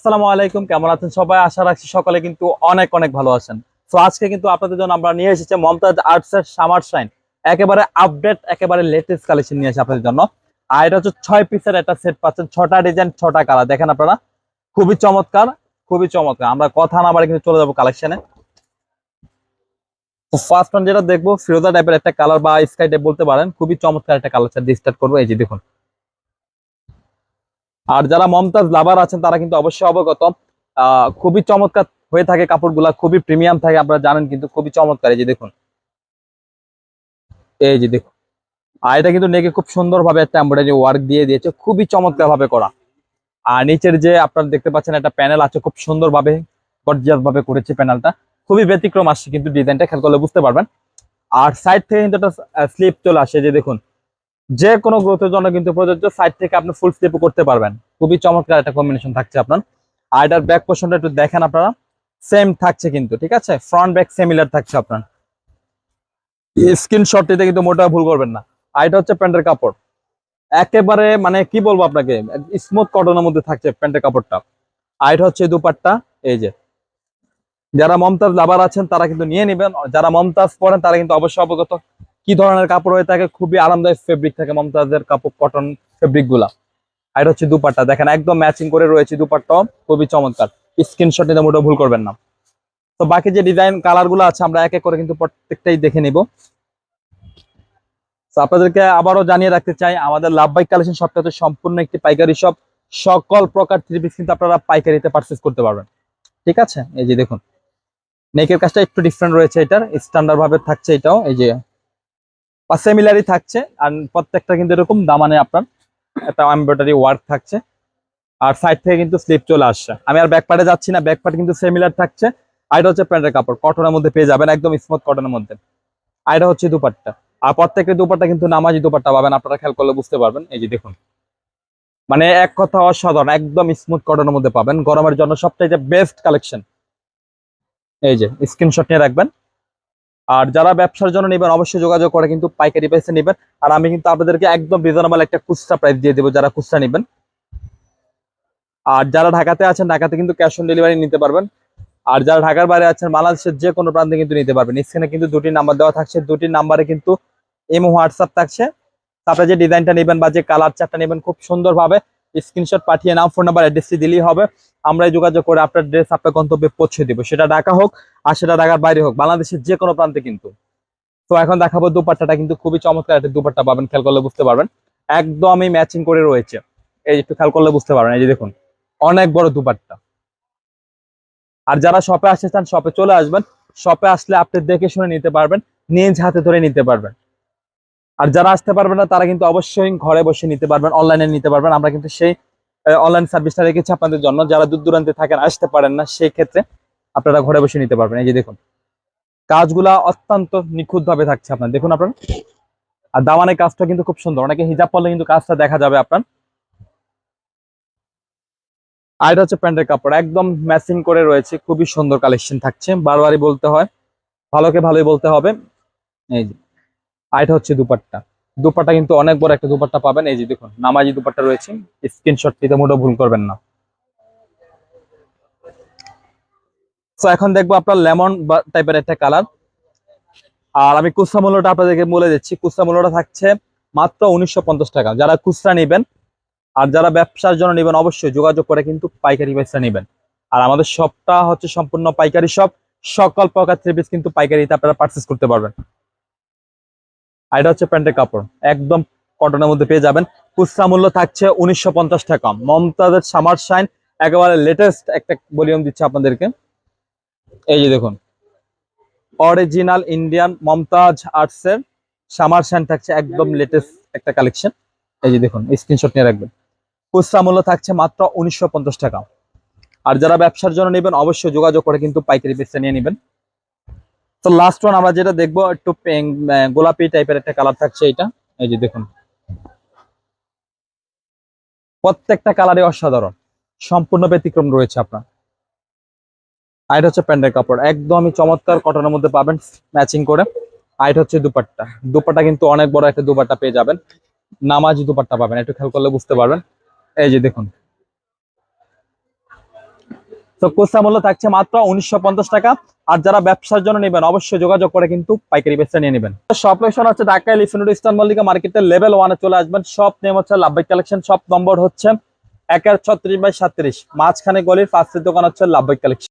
আসসালামু আলাইকুম, কেমন আছেন সবাই? আশা রাখছি সকলে কিন্তু অনেক অনেক ভালো আছেন। তো আজকে কিন্তু আপনাদের জন্য আমরা নিয়ে এসেছি মমতাজ আর্টস এর সামার শাইন। একেবারে আপডেট একেবারে লেটেস্ট কালেকশন নিয়ে এসে আপনাদের জন্য। আর এটা হচ্ছে ছয় পিসের একটা সেট পাচ্ছেন, ছটা ডিজাইন ছটা কালার দেখেন আপনারা, খুবই চমৎকার খুবই চমৎকার। আমরা কথা না বাড়ি কিন্তু চলে যাব কালেকশনে তো ফার্স্ট ওয়ান যেটা দেখব ফিরোজা টাইপের একটা কালার বা স্কাই টাইপ বলতে পারেন, খুবই চমৎকার একটা কালার দিয়ে স্টার্ট করব। এই যে দেখুন আর যারা মমতাজ লাভার আছেন, তারা কিন্তু অবশ্যই অবগত। খুবই চমৎকার হয়ে থাকে কাপড়গুলা, খুবই প্রিমিয়াম থাকে, আপনারা জানেন কিন্তু খুবই চমৎকার। এই যে দেখুন। এই যে দেখুন। আর এটা কিন্তু নেকে খুব সুন্দর ভাবে একটা এমব্রয়ডারি ওয়ার্ক দিয়ে দিয়েছে, খুবই চমৎকার ভাবে করা। আর নিচের যে আপনারা দেখতে পাচ্ছেন, একটা প্যানেল আছে, খুব সুন্দর ভাবে গর্জিয়াস ভাবে করেছে প্যানেলটা খুবই ব্যতিক্রম আসছে কিন্তু ডিজাইনটা খেয়াল করলে বুঝতে পারবেন। আর সাইড থেকে কিন্তু একটা স্লিপ চলে আসে যে দেখুন। যে কোনো গ্রোথের জন্য কিন্তু প্রযোজ্য সাইড থেকে আপনি ফুল স্লিপও করতে পারবেন। খুবই চমৎকার একটা কম্বিনেশন থাকছে আপনার। আর এটার ব্যাক পোর্শনটা একটু দেখেন আপনারা। সেম থাকছে কিন্তু, ঠিক আছে? ফ্রন্ট ব্যাক সিমিলার থাকছে আপনার। স্ক্রিনশটটিতে কিন্তু মোটা ভুল করবেন না। আর এটা হচ্ছে প্যান্টের কাপড়। একেবারে মানে কি বলব আপনাকে? স্মুথ কটনের মধ্যে থাকছে প্যান্টের কাপড়টা। আর এটা হচ্ছে দুপাট্টা, এই যে। যারা মমতাজ লাভার আছেন, তারা কিন্তু নিয়ে নেবেন। যারা মমতাজ পরেন, তারা কিন্তু অবশ্যই অবগত কি ধরনের কাপড় হয়ে থাকে খুবই আরামদায়ক ফেব্রিক থাকে মমতাজের কাপড় কটন ফেব্রিকগুলা। আর এটা হচ্ছে দুপাট্টা। দেখেন, একদম ম্যাচিং করে রয়েছে দুপাট্টাও খুবই চমৎকার। স্ক্রিনশট নিতে মোটেও ভুল করবেন না। তো বাকি যে ডিজাইন কালারগুলো আছে, আমরা এক এক করে কিন্তু প্রত্যেকটাই দেখে নিব। তো আপনাদেরকে আবারও জানিয়ে রাখতে চাই, আমাদের লাভ বাইক কালেকশন সবটা হচ্ছে সম্পূর্ণ একটি পাইকারি শপ সকল প্রকার থ্রি পিস কিন্তু আপনারা পাইকারিতে পারচেস করতে পারবেন। ঠিক আছে? এই যে দেখুন। নেকের কাজটা একটু ডিফারেন্ট রয়েছে এটার। স্ট্যান্ডার্ড ভাবে থাকছে এটাও। এই যে বা সিমিলারই থাকছে, আর প্রত্যেকটা কিন্তু এরকম দামানে আপনার একটা এমব্রয়ডারি ওয়ার্ক থাকছে। আর সাইড থেকে কিন্তু স্লিপ চলে আসছে। আমি আর ব্যাক পার্টে যাচ্ছি না ব্যাক পার্ট কিন্তু সেমিলার থাকছে। আর এটা হচ্ছে প্যান্টের কাপড় কটনের মধ্যে পেয়ে যাবেন, একদম স্মুথ কটনের মধ্যে। আর হচ্ছে দুপাট্টা। আর প্রত্যেকের দুপাট্টা কিন্তু নামাজি দুপাট্টা পাবেন, আপনারা খেয়াল করলে বুঝতে পারবেন। এই যে দেখুন। মানে এক কথা অসাধারণ, একদম স্মুথ কটনের মধ্যে পাবেন। গরমের জন্য সবটাই যে বেস্ট কালেকশন এই যে স্ক্রিনশট নিয়ে রাখবেন। আর যারা ব্যবসার জন্য নেবেন, অবশ্যই যোগাযোগ করে কিন্তু পাইকারি প্রাইসে নেবেন। আর আমি কিন্তু আপনাদেরকে একদম রিজনেবল একটা খুচরা প্রাইস দিয়ে দেবো যারা খুচরা নেবেন। আর যারা ঢাকাতে আছেন, ঢাকাতে কিন্তু ক্যাশ অন ডেলিভারি নিতে পারবেন। আর যারা ঢাকার বাইরে আছেন, বাংলাদেশের যে কোনো প্রান্তে কিন্তু নিতে পারবেন। স্ক্রিনে কিন্তু দুটি নাম্বার দেওয়া থাকছে। দুটি নাম্বারে কিন্তু এমো হোয়াটসঅ্যাপ থাকছে। তারপরে যে ডিজাইনটা নেবেন বা যে কালার চারটা নেবেন, খুব সুন্দরভাবে স্ক্রিনশট পাঠিয়ে নাও ফোন নাম্বার অ্যাড্রেসটি দিলেই হবে। আমরা যোগাযোগ করে আপনার ড্রেস আপনার গন্তব্যে পৌঁছে দিব। সেটা ঢাকা হোক আর সেটা ঢাকার বাইরে হোক, বাংলাদেশের যে কোনো প্রান্তে কিন্তু। তো এখন দেখাবো দুপাট্টাটা কিন্তু খুবই চমৎকার একটা দুপাট্টা পাবেন, খেয়াল করলে বুঝতে পারবেন। একদমই ম্যাচিং করে রয়েছে। এই একটু খেয়াল করলে বুঝতে পারবেন। এই যে দেখুন, অনেক বড় দুপাট্টা। আর যারা শপে আসতে চান শপে চলে আসবেন। শপে আসলে আপনি দেখে শুনে নিতে পারবেন, নিজ হাতে ধরে নিতে পারবেন। আর যারা আসতে পারবে না, তারা কিন্তু অবশ্যই ঘরে বসে নিতে পারবেন অনলাইনে নিতে পারবেন। আমরা কিন্তু সেই অনলাইন সার্ভিসটা রেখেছি আপনাদের জন্য। যারা দূর দূরান্তে থাকেন, আসতে পারেন না, সেই ক্ষেত্রে আপনারা ঘরে বসে নিতে পারবেন। এই যে দেখুন, কাজগুলা অত্যন্ত নিখুঁত ভাবে থাকছে আপনার। দেখুন আপনার, আর দামানের কাজটা কিন্তু খুব সুন্দর। অনেকে হিজাব পরলে কিন্তু কাজটা দেখা যাবে আপনার। আর এটা হচ্ছে প্যান্টের কাপড়। একদম ম্যাচিং করে রয়েছে। খুবই সুন্দর কালেকশন থাকছে। বারবারই বলতে হয়, ভালোকে ভালোই বলতে হবে। এই যে আর এটা হচ্ছে দুপাট্টা। দুপাট্টা কিন্তু অনেক বড় একটা দুপাট্টা পাবেন। এই যে দেখুন, নামাজি দুপাট্টা রয়েছে। স্ক্রিনশট নিতে মোটেও ভুল করবেন না। তো এখন দেখব আপনার লেমন টাইপের একটা কালার আর আমি কুচরা মূল্যটা আপনাদেরকে বলে দিচ্ছি। কুচরা মূল্যটা থাকছে মাত্র উনিশশো পঞ্চাশ টাকা। যারা খুচরা নেবেন আর যারা ব্যবসার জন্য নেবেন, অবশ্যই যোগাযোগ করে কিন্তু পাইকারি পয়সা নেবেন। আর আমাদের শপটা হচ্ছে সম্পূর্ণ পাইকারি শপ সকল প্রকার থ্রি পিস কিন্তু পাইকারিতে আপনারা পারচেস করতে পারবেন। আর এটা হচ্ছে প্যান্টের কাপড়। একদম কটনের মধ্যে পেয়ে যাবেন। খুচরা মূল্য থাকছে উনিশশো পঞ্চাশ টাকা। মমতাজের সামার শাইন, একেবারে লেটেস্ট একটা ভলিউম দিচ্ছে আপনাদেরকে। এই যে দেখুন অরিজিনাল ইন্ডিয়ান মমতাজ আর্টস এর সামার শাইন থাকছে একদম লেটেস্ট একটা কালেকশন এই যে দেখুন স্ক্রিনশট নিয়ে রাখবেন। খুচরা মূল্য থাকছে মাত্র উনিশশো পঞ্চাশ টাকা। আর যারা ব্যবসার জন্য নেবেন, অবশ্যই যোগাযোগ করে কিন্তু পাইকারি পিসটা নিয়ে নেবেন। তো লাস্ট ওয়ান আমরা যেটা দেখব, একটু গোলাপি টাইপের একটা কালার থাকছে এটা। এই যে দেখুন। প্রত্যেকটা কালারই অসাধারণ। সম্পূর্ণ ব্যতিক্রম রয়েছে আপনার। আর এটা হচ্ছে প্যান্টের কাপড়। একদমই চমৎকার কটনের মধ্যে পাবেন ম্যাচিং করে। আর এটা হচ্ছে দুপাট্টা। দুপাট্টা কিন্তু অনেক বড় একটা দুপাট্টা পেয়ে যাবেন। নামাজি দুপাট্টা পাবেন। একটু খেয়াল করলে বুঝতে পারবেন। এই যে দেখুন। তো কোসা মূল্য থাকছে মাত্র উনিশশো পঞ্চাশ টাকা। আর যারা ব্যবসার জন্য নেবেন, অবশ্যই যোগাযোগ করে কিন্তু পাইকারি বেচটা নিয়ে নেবেন। সব লোকেশন হচ্ছে ঢাকা এলিফেন্ট ইস্টার্ন মল্লিকা মার্কেটের লেভেল ওয়ানে চলে আসবেন। সব নেম হচ্ছে লাভবাই কালেকশন সব নম্বর হচ্ছে একের ছত্রিশ বাই সাত্রিশ মাঝখানে গলির ফার্স্টের দোকান হচ্ছে লাভবাই কালেকশন